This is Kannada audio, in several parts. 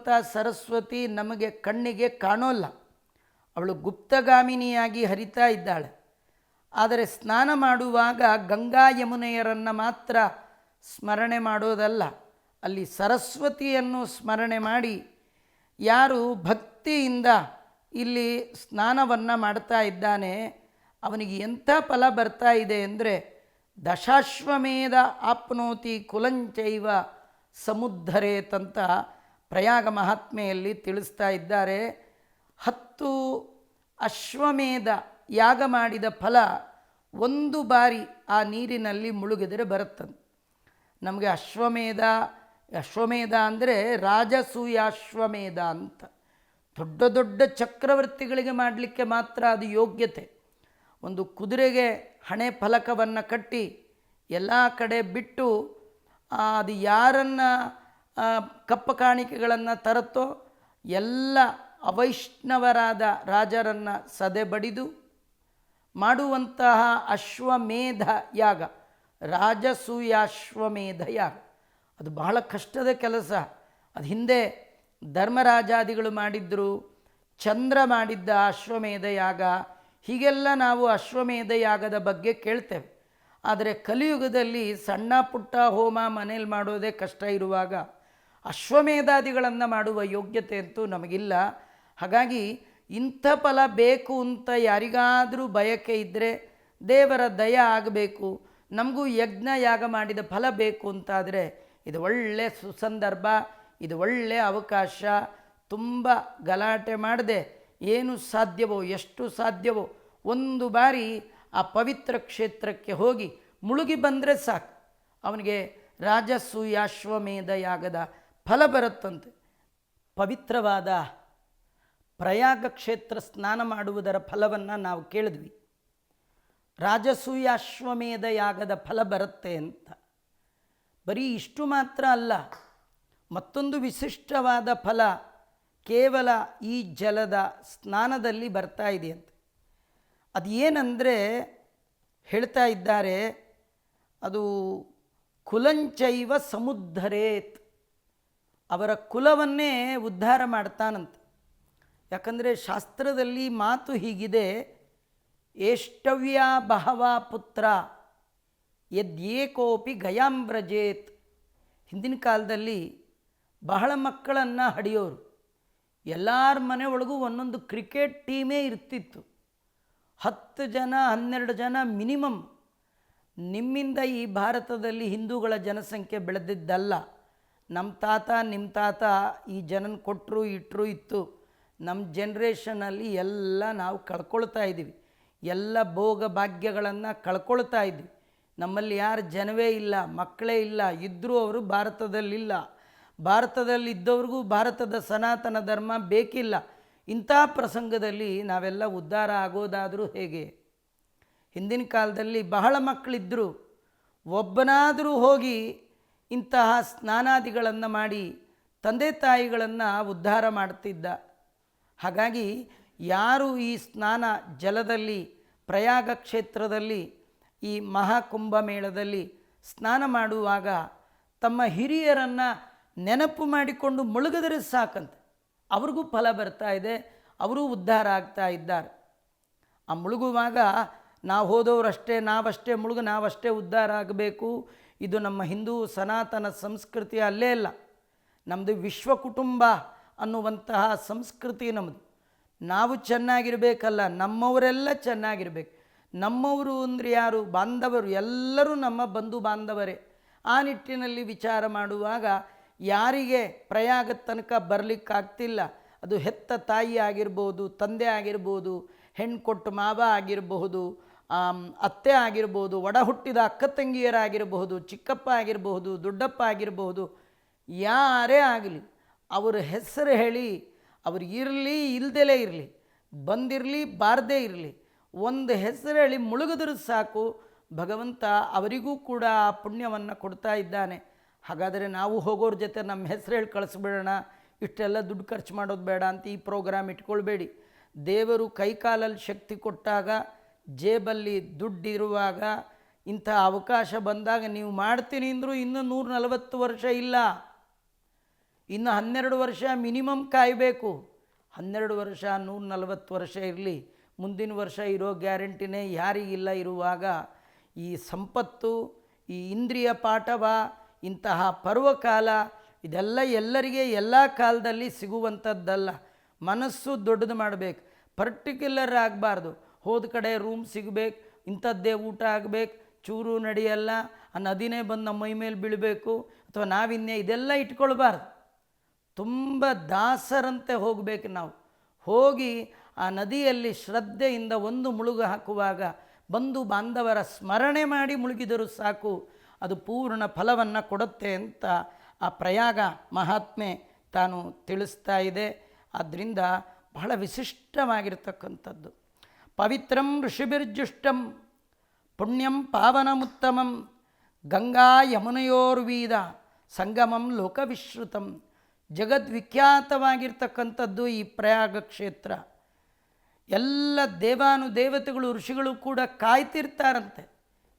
ಮುಳುಗುವಂಥ ಸರಸ್ವತಿ ನಮಗೆ ಕಣ್ಣಿಗೆ ಕಾಣೋಲ್ಲ. ಅವಳು ಗುಪ್ತಗಾಮಿನಿಯಾಗಿ ಹರಿತಾ ಇದ್ದಾಳೆ. ಆದರೆ ಸ್ನಾನ ಮಾಡುವಾಗ ಗಂಗಾ ಯಮುನೆಯರನ್ನು ಮಾತ್ರ ಸ್ಮರಣೆ ಮಾಡೋದಲ್ಲ. ಅಲ್ಲಿ ಸರಸ್ವತಿಯನ್ನು ಸ್ಮರಣೆ ಮಾಡಿ ಯಾರು ಭಕ್ತಿಯಿಂದ ಇಲ್ಲಿ ಸ್ನಾನವನ್ನು ಮಾಡ್ತಾ ಇದ್ದಾನೆ, ಅವನಿಗೆ ಎಂಥ ಫಲ ಬರ್ತಾ ಇದೆ ಅಂದರೆ ದಶಾಶ್ವಮೇಧ ಆಪ್ನೋತಿ ಕುಲಂಚೈವ ಸಮುದ್ಧರೇತಂತ ಪ್ರಯಾಗ ಮಹಾತ್ಮೆಯಲ್ಲಿ ತಿಳಿಸ್ತಾ ಇದ್ದಾರೆ, ಹತ್ತು ಅಶ್ವಮೇಧ ಯಾಗ ಮಾಡಿದ ಫಲ ಒಂದು ಬಾರಿ ಆ ನೀರಿನಲ್ಲಿ ಮುಳುಗಿದರೆ ಬರುತ್ತಂತೆ. ನಮಗೆ ಅಶ್ವಮೇಧ ಅಶ್ವಮೇಧ ಅಂದರೆ ರಾಜಸೂಯಾಶ್ವಮೇಧ ಅಂತ. ದೊಡ್ಡ ದೊಡ್ಡ ಚಕ್ರವರ್ತಿಗಳಿಗೆ ಮಾಡಲಿಕ್ಕೆ ಮಾತ್ರ ಅದು ಯೋಗ್ಯತೆ. ಒಂದು ಕುದುರೆಗೆ ಹಣೆ ಫಲಕವನ್ನು ಕಟ್ಟಿ ಎಲ್ಲ ಕಡೆ ಬಿಟ್ಟು ಅದು ಯಾರನ್ನು ಕಪ್ಪ ಕಾಣಿಕೆಗಳನ್ನು ತರುತ್ತೋ ಎಲ್ಲ ಅವೈಷ್ಣವರಾದ ರಾಜರನ್ನು ಸದೆ ಬಡಿದು ಮಾಡುವಂತಹ ಅಶ್ವಮೇಧ ಯಾಗ, ರಾಜಸೂಯಾಶ್ವಮೇಧ ಯಾಗ. ಅದು ಬಹಳ ಕಷ್ಟದ ಕೆಲಸ. ಅದು ಹಿಂದೆ ಧರ್ಮರಾಜಾದಿಗಳು ಮಾಡಿದ್ದರು ಚಂದ್ರ ಮಾಡಿದ್ದ ಅಶ್ವಮೇಧ ಯಾಗ, ಹೀಗೆಲ್ಲ ನಾವು ಅಶ್ವಮೇಧ ಯಾಗದ ಬಗ್ಗೆ ಕೇಳ್ತೇವೆ. ಆದರೆ ಕಲಿಯುಗದಲ್ಲಿ ಸಣ್ಣ ಪುಟ್ಟ ಹೋಮ ಮನೇಲಿ ಮಾಡೋದೇ ಕಷ್ಟ ಇರುವಾಗ ಅಶ್ವಮೇಧಾದಿಗಳನ್ನು ಮಾಡುವ ಯೋಗ್ಯತೆ ಅಂತೂ ನಮಗಿಲ್ಲ. ಹಾಗಾಗಿ ಇಂಥ ಫಲ ಬೇಕು ಅಂತ ಯಾರಿಗಾದರೂ ಬಯಕೆ ಇದ್ದರೆ ದೇವರ ದಯ ಆಗಬೇಕು, ನಮಗೂ ಯಜ್ಞ ಯಾಗ ಮಾಡಿದ ಫಲ ಬೇಕು ಅಂತಾದರೆ ಇದು ಒಳ್ಳೆಯ ಸುಸಂದರ್ಭ, ಇದು ಒಳ್ಳೆಯ ಅವಕಾಶ, ತುಂಬ ಗಲಾಟೆ ಮಾಡದೆ ಏನು ಸಾಧ್ಯವೋ, ಎಷ್ಟು ಸಾಧ್ಯವೋ ಒಂದು ಬಾರಿ ಆ ಪವಿತ್ರ ಕ್ಷೇತ್ರಕ್ಕೆ ಹೋಗಿ ಮುಳುಗಿ ಬಂದರೆ ಸಾಕು. ಅವನಿಗೆ ರಾಜಸೂಯಾಶ್ವಮೇಧ ಯಾಗದ ಫಲ ಬರುತ್ತಂತೆ. ಪವಿತ್ರವಾದ ಪ್ರಯಾಗ ಕ್ಷೇತ್ರ ಸ್ನಾನ ಮಾಡುವುದರ ಫಲವನ್ನು ನಾವು ಕೇಳಿದ್ವಿ. ರಾಜಸೂಯಾಶ್ವಮೇಧ ಯಾಗದ ಫಲ ಬರುತ್ತೆ ಅಂತ. ಬರೀ ಇಷ್ಟು ಮಾತ್ರ ಅಲ್ಲ, ಮತ್ತೊಂದು ವಿಶಿಷ್ಟವಾದ ಫಲ ಕೇವಲ ಈ ಜಲದ ಸ್ನಾನದಲ್ಲಿ ಬರ್ತಾ ಇದೆ ಅಂತ. ಅದು ಏನಂದರೆ ಹೇಳ್ತಾ ಇದ್ದಾರೆ, ಅದು ಕುಲಂಚೈವ ಸಮುದ್ಧರೇತ್. ಅವರ ಕುಲವನ್ನೇ ಉದ್ಧಾರ ಮಾಡ್ತಾನಂತೆ. ಯಾಕಂದರೆ ಶಾಸ್ತ್ರದಲ್ಲಿ ಮಾತು ಹೀಗಿದೆ, ಏಷ್ಟವ್ಯ ಬಹವ ಪುತ್ರ, ಯದ್ಯೇಕೋಪಿ ಗಯಾಂಬ್ರಜೇತ್ ಹಿಂದಿನ ಕಾಲದಲ್ಲಿ ಬಹಳ ಮಕ್ಕಳನ್ನು ಹಡಿಯೋರು. ಎಲ್ಲರ ಮನೆ ಒಳಗೂ ಒಂದೊಂದು ಕ್ರಿಕೆಟ್ ಟೀಮೇ ಇರ್ತಿತ್ತು. ಹತ್ತು ಜನ, ಹನ್ನೆರಡು ಜನ ಮಿನಿಮಮ್. ನಿಮ್ಮಿಂದ ಈ ಭಾರತದಲ್ಲಿ ಹಿಂದೂಗಳ ಜನಸಂಖ್ಯೆ ಬೆಳೆದಿದ್ದಲ್ಲ. ನಮ್ಮ ತಾತ ನಿಮ್ಮ ತಾತ ಈ ಜನನ ಕೊಟ್ಟರು ಇಟ್ಟರು ಇತ್ತು. ನಮ್ಮ ಜನ್ರೇಷನಲ್ಲಿ ಎಲ್ಲ ನಾವು ಕಳ್ಕೊಳ್ತಾ ಇದ್ದೀವಿ. ಎಲ್ಲ ಭೋಗ ಭಾಗ್ಯಗಳನ್ನು ಕಳ್ಕೊಳ್ತಾ ಇದ್ವಿ ನಮ್ಮಲ್ಲಿ ಯಾರು ಜನವೇ ಇಲ್ಲ, ಮಕ್ಕಳೇ ಇಲ್ಲ ಇದ್ದರೂ ಅವರು ಭಾರತದಲ್ಲಿಲ್ಲ. ಭಾರತದಲ್ಲಿ ಇದ್ದವ್ರಿಗೂ ಭಾರತದ ಸನಾತನ ಧರ್ಮ ಬೇಕಿಲ್ಲ. ಇಂಥ ಪ್ರಸಂಗದಲ್ಲಿ ನಾವೆಲ್ಲ ಉದ್ಧಾರ ಆಗೋದಾದರೂ ಹೇಗೆ? ಹಿಂದಿನ ಕಾಲದಲ್ಲಿ ಬಹಳ ಮಕ್ಕಳಿದ್ದರು ಒಬ್ಬನಾದರೂ ಹೋಗಿ ಇಂತಹ ಸ್ನಾನಾದಿಗಳನ್ನು ಮಾಡಿ ತಂದೆ ತಾಯಿಗಳನ್ನು ಉದ್ಧಾರ ಮಾಡ್ತಿದ್ದ. ಹಾಗಾಗಿ ಯಾರು ಈ ಸ್ನಾನ ಜಲದಲ್ಲಿ, ಪ್ರಯಾಗ ಕ್ಷೇತ್ರದಲ್ಲಿ, ಈ ಮಹಾಕುಂಭ ಮೇಳದಲ್ಲಿ ಸ್ನಾನ ಮಾಡುವಾಗ ತಮ್ಮ ಹಿರಿಯರನ್ನು ನೆನಪು ಮಾಡಿಕೊಂಡು ಮುಳುಗಿದರೆ ಸಾಕಂತೆ. ಅವ್ರಿಗೂ ಫಲ ಬರ್ತಾ ಇದೆ, ಅವರೂ ಉದ್ಧಾರ ಆಗ್ತಾ ಇದ್ದಾರೆ. ಆ ಮುಳುಗುವಾಗ ನಾವು ಹೋದವರಷ್ಟೇ, ನಾವಷ್ಟೇ ಮುಳುಗು, ನಾವಷ್ಟೇ ಉದ್ಧಾರ ಆಗಬೇಕು. ಇದು ನಮ್ಮ ಹಿಂದೂ ಸನಾತನ ಸಂಸ್ಕೃತಿ ಅಲ್ಲೇ ಇಲ್ಲ ನಮ್ಮದು ವಿಶ್ವ ಕುಟುಂಬ ಅನ್ನುವಂತಹ ಸಂಸ್ಕೃತಿ ನಮ್ಮದು ನಾವು ಚೆನ್ನಾಗಿರಬೇಕಲ್ಲ, ನಮ್ಮವರೆಲ್ಲ ಚೆನ್ನಾಗಿರಬೇಕು. ನಮ್ಮವರು ಅಂದರೆ ಯಾರು? ಬಾಂಧವರು. ಎಲ್ಲರೂ ನಮ್ಮ ಬಂಧು ಬಾಂಧವರೇ. ಆ ನಿಟ್ಟಿನಲ್ಲಿ ವಿಚಾರ ಮಾಡುವಾಗ ಯಾರಿಗೆ ಪ್ರಯಾಗ ತನಕ ಬರಲಿಕ್ಕಾಗ್ತಿಲ್ಲ. ಅದು ಹೆತ್ತ ತಾಯಿ ಆಗಿರ್ಬೋದು, ತಂದೆ ಆಗಿರ್ಬೋದು ಹೆಣ್ಣು ಕೊಟ್ಟು ಮಾವ ಆಗಿರಬಹುದು ಅತ್ತೆ ಆಗಿರ್ಬೋದು ಒಡ ಹುಟ್ಟಿದ ಅಕ್ಕ ತಂಗಿಯರಾಗಿರಬಹುದು, ಚಿಕ್ಕಪ್ಪ ಆಗಿರಬಹುದು, ದೊಡ್ಡಪ್ಪ ಆಗಿರಬಹುದು, ಯಾರೇ ಆಗಲಿ, ಅವರ ಹೆಸರು ಹೇಳಿ, ಅವರು ಇರಲಿ, ಇಲ್ದಲೇ ಇರಲಿ, ಬಂದಿರಲಿ, ಬಾರದೇ ಇರಲಿ, ಒಂದು ಹೆಸರು ಹೇಳಿ ಮುಳುಗಿದ್ರೆ ಸಾಕು, ಭಗವಂತ ಅವರಿಗೂ ಕೂಡ ಆ ಪುಣ್ಯವನ್ನು ಕೊಡ್ತಾ ಇದ್ದಾನೆ. ಹಾಗಾದರೆ ನಾವು ಹೋಗೋರ ಜೊತೆ ನಮ್ಮ ಹೆಸರು ಹೇಳಿ ಕಳಿಸ್ಬಿಡೋಣ, ಇಷ್ಟೆಲ್ಲ ದುಡ್ಡು ಖರ್ಚು ಮಾಡೋದು ಬೇಡ ಅಂತ ಈ ಪ್ರೋಗ್ರಾಮ್ ಇಟ್ಕೊಳ್ಬೇಡಿ. ದೇವರು ಕೈಕಾಲಲ್ಲಿ ಶಕ್ತಿ ಕೊಟ್ಟಾಗ ಜೇಬಲ್ಲಿ ದುಡ್ಡಿರುವಾಗ ಇಂಥ ಅವಕಾಶ ಬಂದಾಗ ನೀವು ಮಾಡ್ತೀನಿ ಅಂದರೂ ಇನ್ನೂ ನೂರ ನಲವತ್ತು ವರ್ಷ ಇಲ್ಲ. ಇನ್ನು ಹನ್ನೆರಡು ವರ್ಷ ಮಿನಿಮಮ್ ಕಾಯಬೇಕು. ಹನ್ನೆರಡು ವರ್ಷ ನೂರ ನಲವತ್ತು ವರ್ಷ ಇರಲಿ. ಮುಂದಿನ ವರ್ಷ ಇರೋ ಗ್ಯಾರಂಟಿನೇ ಯಾರಿಗಿಲ್ಲ ಇರುವಾಗ ಈ ಸಂಪತ್ತು, ಈ ಇಂದ್ರಿಯ ಪಾಠವ, ಇಂತಹ ಪರ್ವಕಾಲ, ಇದೆಲ್ಲ ಎಲ್ಲರಿಗೆ ಎಲ್ಲ ಕಾಲದಲ್ಲಿ ಸಿಗುವಂಥದ್ದಲ್ಲ. ಮನಸ್ಸು ದೊಡ್ಡದು ಮಾಡಬೇಕು. ಪರ್ಟಿಕ್ಯುಲರ್ ಆಗಬಾರ್ದು. ಹೋದ ಕಡೆ ರೂಮ್ ಸಿಗಬೇಕು, ಇಂಥದ್ದೇ ಊಟ ಆಗಬೇಕು, ಚೂರು ನಡೆಯಲ್ಲ, ಆ ನದಿನೇ ಬಂದು ನಮ್ಮ ಮೈ ಮೇಲೆ ಬೀಳಬೇಕು, ಅಥವಾ ನಾವಿನ್ನೇ ಇದೆಲ್ಲ ಇಟ್ಕೊಳ್ಬಾರ್ದು. ತುಂಬ ದಾಸರಂತೆ ಹೋಗಬೇಕು ನಾವು. ಹೋಗಿ ಆ ನದಿಯಲ್ಲಿ ಶ್ರದ್ಧೆಯಿಂದ ಒಂದು ಮುಳುಗು ಹಾಕುವಾಗ ಬಂಧು ಬಾಂಧವರ ಸ್ಮರಣೆ ಮಾಡಿ ಮುಳುಗಿದರೂ ಸಾಕು, ಅದು ಪೂರ್ಣ ಫಲವನ್ನು ಕೊಡುತ್ತೆ ಅಂತ ಆ ಪ್ರಯಾಗ ಮಹಾತ್ಮೆ ತಾನು ತಿಳಿಸ್ತಾ ಇದೆ. ಆದ್ದರಿಂದ ಬಹಳ ವಿಶಿಷ್ಟವಾಗಿರ್ತಕ್ಕಂಥದ್ದು. ಪವಿತ್ರಂ ಋಷಿಭಿರ್ಜುಷ್ಟಂ, ಪುಣ್ಯಂ ಪಾವನಮುತ್ತಮಂ ಗಂಗಾ ಯಮುನೆಯೋರ್ವೀದ ಸಂಗಮಂ ಲೋಕವಿಶ್ರುತಂ. ಜಗದ್ವಿಖ್ಯಾತವಾಗಿರ್ತಕ್ಕಂಥದ್ದು ಈ ಪ್ರಯಾಗ ಕ್ಷೇತ್ರ. ಎಲ್ಲ ದೇವಾನು ದೇವತೆಗಳು ಋಷಿಗಳು ಕೂಡ ಕಾಯ್ತಿರ್ತಾರಂತೆ.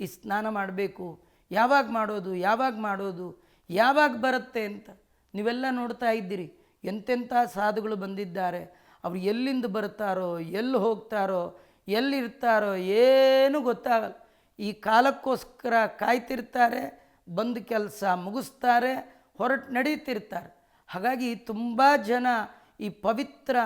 ಈ ಸ್ನಾನ ಮಾಡಬೇಕು, ಯಾವಾಗ ಮಾಡೋದು ಯಾವಾಗ ಮಾಡೋದು, ಯಾವಾಗ ಬರುತ್ತೆ ಅಂತ. ನೀವೆಲ್ಲ ನೋಡ್ತಾ ಇದ್ದೀರಿ, ಎಂತೆಂಥ ಸಾಧುಗಳು ಬಂದಿದ್ದಾರೆ. ಅವ್ರು ಎಲ್ಲಿಂದ ಬರ್ತಾರೋ, ಎಲ್ಲಿ ಹೋಗ್ತಾರೋ ಎಲ್ಲಿರ್ತಾರೋ ಏನೂ ಗೊತ್ತಾಗಲ್ಲ. ಈ ಕಾಲಕ್ಕೋಸ್ಕರ ಕಾಯ್ತಿರ್ತಾರೆ, ಬಂದು ಕೆಲಸ ಮುಗಿಸ್ತಾರೆ, ಹೊರಟು ನಡೀತಿರ್ತಾರೆ. ಹಾಗಾಗಿ ತುಂಬ ಜನ ಈ ಪವಿತ್ರ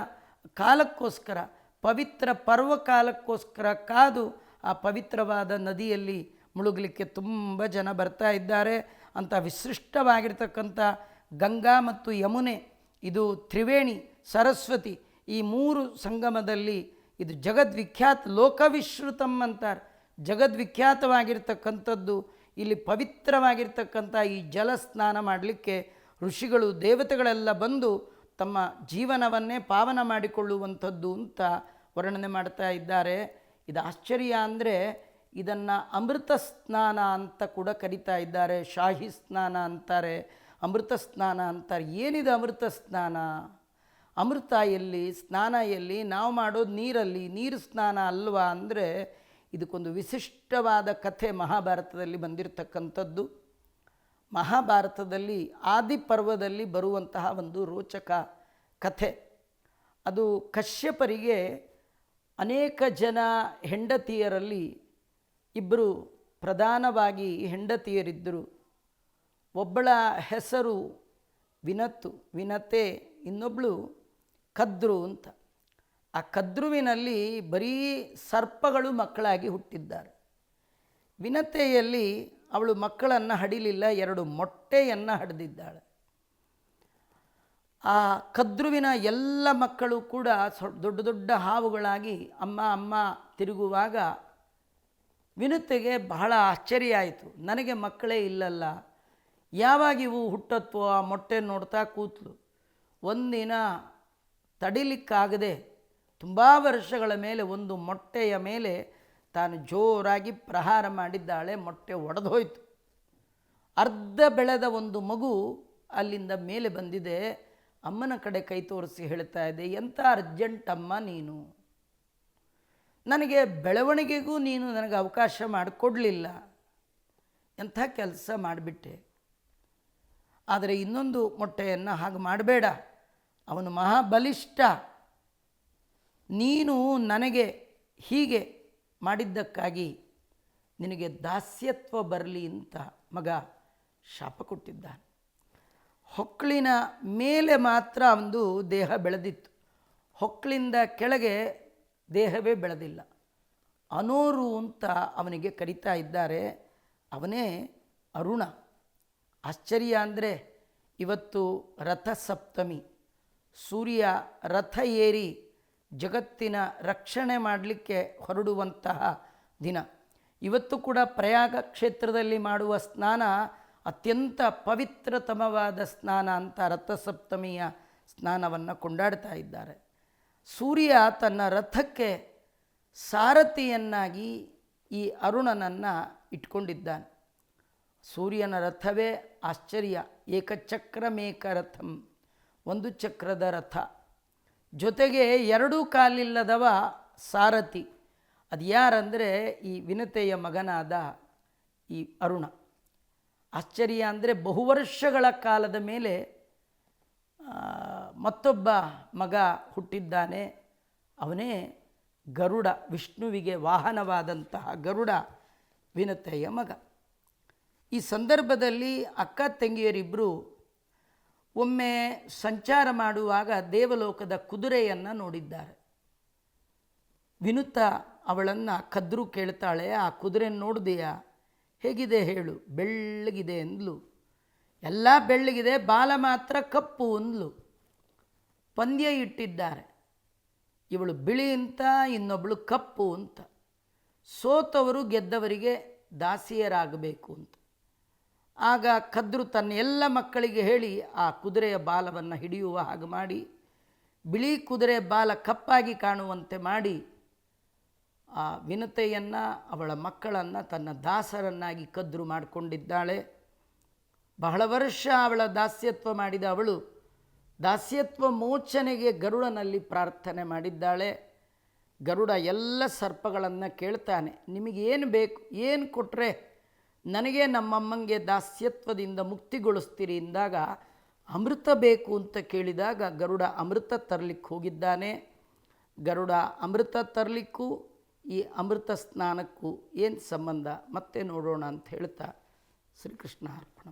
ಕಾಲಕ್ಕೋಸ್ಕರ, ಪವಿತ್ರ ಪರ್ವ ಕಾಲಕ್ಕೋಸ್ಕರ ಕಾದು ಆ ಪವಿತ್ರವಾದ ನದಿಯಲ್ಲಿ ಮುಳುಗಲಿಕ್ಕೆ ತುಂಬ ಜನ ಬರ್ತಾ ಇದ್ದಾರೆ. ಅಂತ ವಿಶಿಷ್ಟವಾಗಿರ್ತಕ್ಕಂಥ ಗಂಗಾ ಮತ್ತು ಯಮುನೆ, ಇದು ತ್ರಿವೇಣಿ, ಸರಸ್ವತಿ ಈ ಮೂರು ಸಂಗಮದಲ್ಲಿ ಇದು ಜಗದ್ವಿಖ್ಯಾತ ಲೋಕವಿಶ್ರುತಂ ಅಂತಾರೆ. ಜಗದ್ವಿಖ್ಯಾತವಾಗಿರ್ತಕ್ಕಂಥದ್ದು, ಇಲ್ಲಿ ಪವಿತ್ರವಾಗಿರ್ತಕ್ಕಂಥ ಈ ಜಲ ಸ್ನಾನ ಮಾಡಲಿಕ್ಕೆ ಋಷಿಗಳು, ದೇವತೆಗಳೆಲ್ಲ ಬಂದು ತಮ್ಮ ಜೀವನವನ್ನೇ ಪಾವನ ಮಾಡಿಕೊಳ್ಳುವಂಥದ್ದು ಅಂತ ವರ್ಣನೆ ಮಾಡ್ತಾ ಇದ್ದಾರೆ. ಇದು ಆಶ್ಚರ್ಯ ಅಂದರೆ ಇದನ್ನು ಅಮೃತ ಸ್ನಾನ ಅಂತ ಕೂಡ ಕರಿತಾ ಇದ್ದಾರೆ. ಶಾಹಿ ಸ್ನಾನ ಅಂತಾರೆ, ಅಮೃತ ಸ್ನಾನ ಅಂತಾರೆ. ಏನಿದೆ ಅಮೃತ ಸ್ನಾನ? ಅಮೃತ ಎಲ್ಲಿ ಸ್ನಾನ ಎಲ್ಲಿ ನಾವು ಮಾಡೋದು ನೀರಲ್ಲಿ, ನೀರು ಸ್ನಾನ ಅಲ್ವಾ ಅಂದರೆ ಇದಕ್ಕೊಂದು ವಿಶಿಷ್ಟವಾದ ಕಥೆ ಮಹಾಭಾರತದಲ್ಲಿ ಬಂದಿರತಕ್ಕಂಥದ್ದು. ಮಹಾಭಾರತದಲ್ಲಿ ಆದಿಪರ್ವದಲ್ಲಿ ಬರುವಂತಹ ಒಂದು ರೋಚಕ ಕಥೆ. ಅದು ಕಶ್ಯಪರಿಗೆ ಅನೇಕ ಜನ ಹೆಂಡತಿಯರಲ್ಲಿ ಇಬ್ಬರು ಪ್ರಧಾನವಾಗಿ ಹೆಂಡತಿಯರಿದ್ದರು. ಒಬ್ಬಳ ಹೆಸರು ವಿನತ್ತು, ವಿನತೆ ಇನ್ನೊಬ್ಬಳು ಕದ್ರು ಅಂತ. ಆ ಕದ್ರುವಿನಲ್ಲಿ ಬರೀ ಸರ್ಪಗಳು ಮಕ್ಕಳಾಗಿ ಹುಟ್ಟಿದ್ದಾರೆ. ವಿನತೆಯಲ್ಲಿ ಅವಳು ಮಕ್ಕಳನ್ನು ಹಡಿಲಿಲ್ಲ, ಎರಡು ಮೊಟ್ಟೆಯನ್ನು ಹಡೆದಿದ್ದಾಳೆ. ಆ ಕದ್ರುವಿನ ಎಲ್ಲ ಮಕ್ಕಳು ಕೂಡ ದೊಡ್ಡ ದೊಡ್ಡ ಹಾವುಗಳಾಗಿ ಅಮ್ಮ ಅಮ್ಮ ತಿರುಗುವಾಗ ವಿನತೆಗೆ ಬಹಳ ಆಶ್ಚರ್ಯ ಆಯಿತು ನನಗೆ ಮಕ್ಕಳೇ ಇಲ್ಲಲ್ಲ. ಯಾವಾಗ ಇವು ಹುಟ್ಟತ್ವೋ ಆ ಮೊಟ್ಟೆ ನೋಡ್ತಾ ಕೂತ್ಲು ಒಂದಿನ ತಡಿಲಿಕ್ಕಾಗದೆ ತುಂಬ ವರ್ಷಗಳ ಮೇಲೆ ಒಂದು ಮೊಟ್ಟೆಯ ಮೇಲೆ ತಾನು ಜೋರಾಗಿ ಪ್ರಹಾರ ಮಾಡಿದ್ದಾಳೆ, ಮೊಟ್ಟೆ ಒಡೆದೋಯ್ತು ಅರ್ಧ ಬೆಳೆದ ಒಂದು ಮಗು ಅಲ್ಲಿಂದ ಮೇಲೆ ಬಂದಿದೆ. ಅಮ್ಮನ ಕಡೆ ಕೈ ತೋರಿಸಿ ಹೇಳ್ತಾ ಇದೆ, ಎಂಥ ಅರ್ಜೆಂಟ್ ಅಮ್ಮ ನೀನು? ನನಗೆ ಬೆಳವಣಿಗೆಗೂ ನೀನು ನನಗೆ ಅವಕಾಶ ಮಾಡಿಕೊಡಲಿಲ್ಲ. ಎಂಥ ಕೆಲಸ ಮಾಡಿಬಿಟ್ಟೆ. ಆದರೆ ಇನ್ನೊಂದು ಮೊಟ್ಟೆಯನ್ನು ಹಾಗೆ ಮಾಡಬೇಡ. ಅವನು ಮಹಾಬಲಿಷ್ಠ. ನೀನು ನನಗೆ ಹೀಗೆ ಮಾಡಿದ್ದಕ್ಕಾಗಿ ನಿನಗೆ ದಾಸ್ಯತ್ವ ಬರಲಿ ಅಂತ ಮಗ ಶಾಪ ಕೊಟ್ಟಿದ್ದಾನೆ. ಹೊಕ್ಕಳಿನ ಮೇಲೆ ಮಾತ್ರ ಒಂದು ದೇಹ ಬೆಳೆದಿತ್ತು. ಹೊಕ್ಕಳಿಂದ ಕೆಳಗೆ ದೇಹವೇ ಬೆಳೆದಿಲ್ಲ. ಅನೋರು ಅಂತ ಅವನಿಗೆ ಕರಿತಾ ಇದ್ದಾರೆ. ಅವನೇ ಅರುಣ. ಆಶ್ಚರ್ಯ ಅಂದರೆ ಇವತ್ತು ರಥಸಪ್ತಮಿ. ಸೂರ್ಯ ರಥ ಏರಿ ಜಗತ್ತಿನ ರಕ್ಷಣೆ ಮಾಡಲಿಕ್ಕೆ ಹೊರಡುವಂತಹ ದಿನ. ಇವತ್ತು ಕೂಡ ಪ್ರಯಾಗ ಕ್ಷೇತ್ರದಲ್ಲಿ ಮಾಡುವ ಸ್ನಾನ ಅತ್ಯಂತ ಪವಿತ್ರತಮವಾದ ಸ್ನಾನ ಅಂತ ರಥಸಪ್ತಮಿಯ ಸ್ನಾನವನ್ನು ಕೊಂಡಾಡ್ತಾ ಇದ್ದಾರೆ. ಸೂರ್ಯ ತನ್ನ ರಥಕ್ಕೆ ಸಾರಥಿಯನ್ನಾಗಿ ಈ ಅರುಣನನ್ನು ಇಟ್ಕೊಂಡಿದ್ದಾನೆ. ಸೂರ್ಯನ ರಥವೇ ಆಶ್ಚರ್ಯ. ಏಕಚಕ್ರಮೇಕ ರಥಂ. ಒಂದು ಚಕ್ರದ ರಥ. ಜೊತೆಗೆ ಎರಡೂ ಕಾಲಿಲ್ಲದವ ಸಾರಥಿ. ಅದು ಯಾರಂದರೆ ಈ ವಿನತೆಯ ಮಗನಾದ ಈ ಅರುಣ. ಆಶ್ಚರ್ಯ ಅಂದರೆ ಬಹುವರ್ಷಗಳ ಕಾಲದ ಮೇಲೆ ಮತ್ತೊಬ್ಬ ಮಗ ಹುಟ್ಟಿದ್ದಾನೆ. ಅವನೇ ಗರುಡ, ವಿಷ್ಣುವಿಗೆ ವಾಹನವಾದಂತಹ ಗರುಡ ವಿನತೆಯ ಮಗ. ಈ ಸಂದರ್ಭದಲ್ಲಿ ಅಕ್ಕ ತಂಗಿಯರಿಬ್ಬರು ಒಮ್ಮೆ ಸಂಚಾರ ಮಾಡುವಾಗ ದೇವಲೋಕದ ಕುದುರೆಯನ್ನು ನೋಡಿದ್ದಾರೆ. ವಿನುತ ಅವಳನ್ನು ಕದ್ರು ಕೇಳ್ತಾಳೆ, ಆ ಕುದುರೆ ನೋಡಿದೆಯಾ? ಹೇಗಿದೆ ಹೇಳು, ಬೆಳ್ಳಗಿದೆ ಅಂದ್ಲು. ಎಲ್ಲ ಬೆಳ್ಳಗಿದೆ, ಬಾಲ ಮಾತ್ರ ಕಪ್ಪು ಅಂದ್ಲು. ಪಂದ್ಯ ಇಟ್ಟಿದ್ದಾರೆ. ಇವಳು ಬಿಳಿ ಅಂತ ಇನ್ನೊಬ್ಬಳು ಕಪ್ಪು ಅಂತ. ಸೋತವರು ಗೆದ್ದವರಿಗೆ ದಾಸಿಯರಾಗಬೇಕು ಅಂತ. ಆಗ ಕದ್ರು ತನ್ನ ಎಲ್ಲ ಮಕ್ಕಳಿಗೆ ಹೇಳಿ ಆ ಕುದುರೆಯ ಬಾಲವನ್ನು ಹಿಡಿಯುವ ಹಾಗೆ ಮಾಡಿ, ಬಿಳಿ ಕುದುರೆ ಬಾಲ ಕಪ್ಪಾಗಿ ಕಾಣುವಂತೆ ಮಾಡಿ, ಆ ವಿನತೆಯನ್ನು, ಅವಳ ಮಕ್ಕಳನ್ನು, ತನ್ನ ದಾಸರನ್ನಾಗಿ ಕದ್ರು ಮಾಡಿಕೊಂಡಿದ್ದಾಳೆ. ಬಹಳ ವರ್ಷ ಅವಳ ದಾಸ್ಯತ್ವ ಮಾಡಿದ ಅವಳು ದಾಸ್ಯತ್ವ ಮೋಚನೆಗೆ ಗರುಡನಲ್ಲಿ ಪ್ರಾರ್ಥನೆ ಮಾಡಿದ್ದಾಳೆ. ಗರುಡ ಎಲ್ಲ ಸರ್ಪಗಳನ್ನು ಕೇಳ್ತಾನೆ, ನಿಮಗೇನು ಬೇಕು, ಏನು ಕೊಟ್ಟರೆ ನನಗೆ ನಮ್ಮಮ್ಮಂಗೆ ದಾಸ್ಯತ್ವದಿಂದ ಮುಕ್ತಿಗೊಳಿಸ್ತೀರಿ ಎಂದಾಗ ಅಮೃತ ಬೇಕು ಅಂತ ಕೇಳಿದಾಗ ಗರುಡ ಅಮೃತ ತರಲಿಕ್ಕೆ ಹೋಗಿದ್ದಾನೆ ಗರುಡ ಅಮೃತ ತರಲಿಕ್ಕೂ, ಈ ಅಮೃತ ಸ್ನಾನಕ್ಕೂ ಏನು ಸಂಬಂಧ ಮತ್ತೆ ನೋಡೋಣ ಅಂತ ಹೇಳ್ತಾ ಶ್ರೀಕೃಷ್ಣ ಅರ್ಪಣ.